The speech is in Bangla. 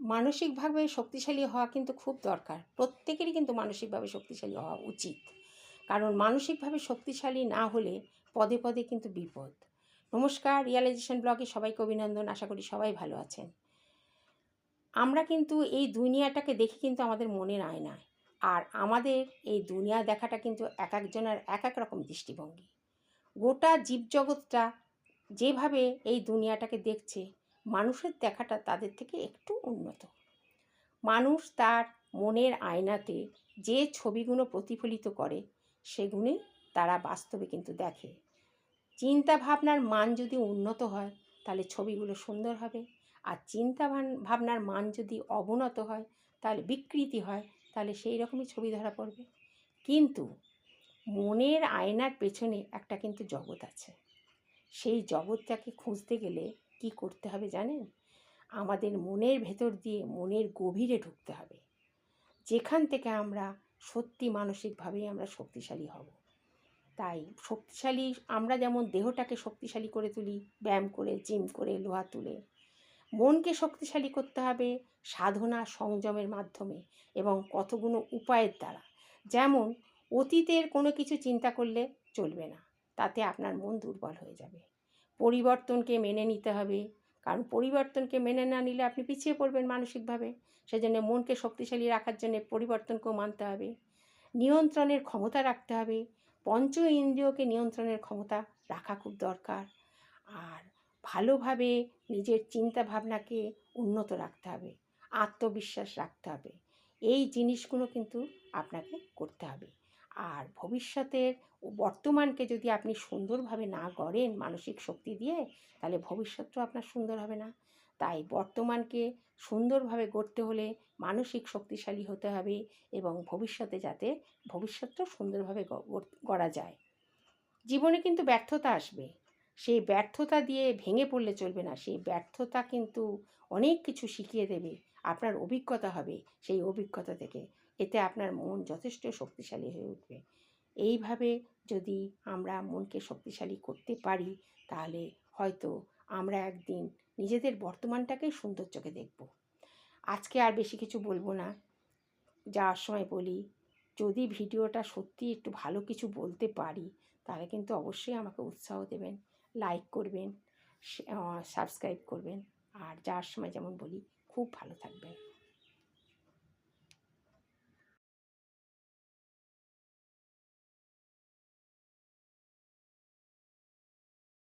মানসিকভাবে শক্তিশালী হওয়া কিন্তু খুব দরকার। প্রত্যেকেরই কিন্তু মানসিকভাবে শক্তিশালী হওয়া উচিত। কারণ মানসিকভাবে শক্তিশালী না হলে পদে পদে কিন্তু বিপদ। নমস্কার, রিয়ালাইজেশন ব্লগে সবাইকে অভিনন্দন। আশা করি সবাই ভালো আছেন। আমরা কিন্তু এই দুনিয়াটাকে দেখে কিন্তু আমাদের মনের না। আর আমাদের এই দুনিয়া দেখাটা কিন্তু এক একজনের এক এক রকম দৃষ্টিভঙ্গি। গোটা জীবজগৎটা যেভাবে এই দুনিয়াটাকে দেখছে মানুষের দেখাটা তাদের থেকে একটু উন্নত। মানুষ তার মনের আয়নাতে যে ছবিগুলো প্রতিফলিত করে, সেগুলি তারা বাস্তবে কিন্তু দেখে। চিন্তা ভাবনার মান যদি উন্নত হয়, তাহলে ছবিগুলো সুন্দর হবে। আর চিন্তা ভাবনার মান যদি অবনত হয়, তাহলে বিকৃতি হয়, তাহলে সেই রকমই ছবি ধরা পড়বে। কিন্তু মনের আয়নার পেছনে একটা কিন্তু জগৎ আছে। সেই জগৎটাকে খুঁজতে গেলে কি করতে হবে জানেন? আমাদের মনের ভেতর দিয়ে মনের গভীরে ঢুকতে হবে। যেখান থেকে আমরা সত্যি মানসিকভাবেই আমরা শক্তিশালী হব। তাই শক্তিশালী, আমরা যেমন দেহটাকে শক্তিশালী করে তুলি, ব্যায়াম করে জিম করে, লোহা তুলে, মনকে শক্তিশালী করতে হবে সাধনা, সংযমের মাধ্যমে এবং কতগুলো উপায়ের দ্বারা। যেমন অতীতের কোনো কিছু চিন্তা করলে চলবে না, তাতে আপনার মন দুর্বল হয়ে যাবে। পরিবর্তনকে মেনে নিতে হবে। কারণ পরিবর্তনকে মেনে না নিলে আপনি পিছিয়ে পড়বেন মানসিকভাবে। সেজন্য মনকে শক্তিশালী রাখার জন্য পরিবর্তনকেও মানতে হবে। নিয়ন্ত্রণের ক্ষমতা রাখতে হবে। পঞ্চ ইন্দ্রিয়কে নিয়ন্ত্রণের ক্ষমতা রাখা খুব দরকার। আর ভালোভাবে নিজের চিন্তা ভাবনাকে উন্নত রাখতে হবে। আত্মবিশ্বাস রাখতে হবে। এই জিনিসগুলো কিন্তু আপনাকে করতে হবে। আর ভবিষ্যতের বর্তমানকে যদি আপনি সুন্দরভাবে না গড়েন মানসিক শক্তি দিয়ে, তাহলে ভবিষ্যৎটাও আপনার সুন্দর হবে না। তাই বর্তমানকে সুন্দরভাবে গড়তে হলে মানসিক শক্তিশালী হতে হবে এবং ভবিষ্যতে যাতে ভবিষ্যৎটাও সুন্দরভাবে গড়া যায়। জীবনে কিন্তু ব্যর্থতা আসবে। সেই ব্যর্থতা দিয়ে ভেঙে পড়লে চলবে না। সেই ব্যর্থতা কিন্তু অনেক কিছু শিখিয়ে দেবে। আপনার অভিজ্ঞতা হবে সেই অভিজ্ঞতা থেকে। এতে আপনার মন যথেষ্ট শক্তিশালী হয়ে উঠবে। এইভাবে যদি আমরা মনকে শক্তিশালী করতে পারি, তাহলে হয়তো আমরা একদিন নিজেদের বর্তমানটাকেই সুন্দর চোখে দেখব। আজকে আর বেশি কিছু বলব না। যাওয়ার সময় বলি, যদি ভিডিওটা সত্যি একটু ভালো কিছু বলতে পারি, তাহলে কিন্তু অবশ্যই আমাকে উৎসাহ দেবেন, লাইক করবেন সাবস্ক্রাইব করবেন। আর যাওয়ার সময় যেমন বলি, খুব ভালো থাকবেন।